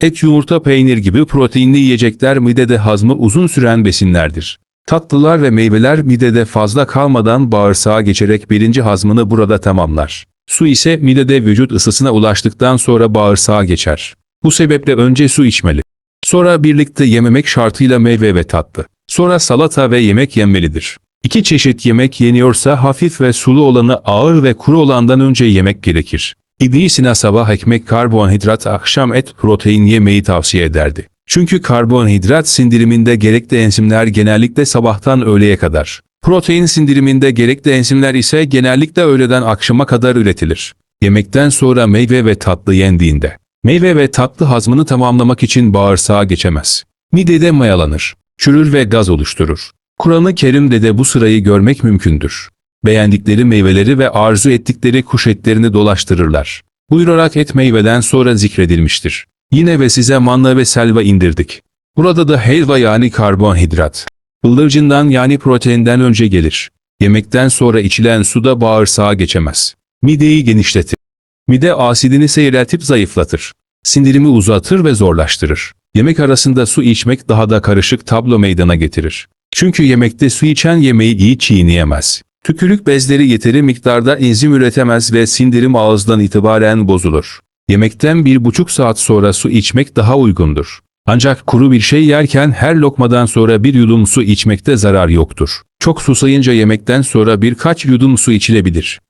Et, yumurta, peynir gibi proteinli yiyecekler midede hazmı uzun süren besinlerdir. Tatlılar ve meyveler midede fazla kalmadan bağırsağa geçerek birinci hazmını burada tamamlar. Su ise midede vücut ısısına ulaştıktan sonra bağırsağa geçer. Bu sebeple önce su içmeli. Sonra birlikte yememek şartıyla meyve ve tatlı. Sonra salata ve yemek yenmelidir. İki çeşit yemek yeniyorsa hafif ve sulu olanı ağır ve kuru olandan önce yemek gerekir. İbn Sina sabah ekmek karbonhidrat akşam et protein yemeyi tavsiye ederdi. Çünkü karbonhidrat sindiriminde gerekli enzimler genellikle sabahtan öğleye kadar. Protein sindiriminde gerekli enzimler ise genellikle öğleden akşama kadar üretilir. Yemekten sonra meyve ve tatlı yendiğinde. Meyve ve tatlı hazmını tamamlamak için bağırsağa geçemez. Midede mayalanır, çürür ve gaz oluşturur. Kur'an-ı Kerim'de de bu sırayı görmek mümkündür. Beğendikleri meyveleri ve arzu ettikleri kuş etlerini dolaştırırlar. Buyurarak et meyveden sonra zikredilmiştir. Yine ve size manna ve selva indirdik. Burada da helva yani karbonhidrat. Bıldırcından yani proteinden önce gelir. Yemekten sonra içilen su da bağırsağa geçemez. Mideyi genişletir. Mide asidini seyreltip zayıflatır. Sindirimi uzatır ve zorlaştırır. Yemek arasında su içmek daha da karışık tablo meydana getirir. Çünkü yemekte su içen yemeği iyi çiğneyemez. Tükürük bezleri yeteri miktarda enzim üretemez ve sindirim ağızdan itibaren bozulur. Yemekten bir buçuk saat sonra su içmek daha uygundur. Ancak kuru bir şey yerken her lokmadan sonra bir yudum su içmekte zarar yoktur. Çok susayınca yemekten sonra birkaç yudum su içilebilir.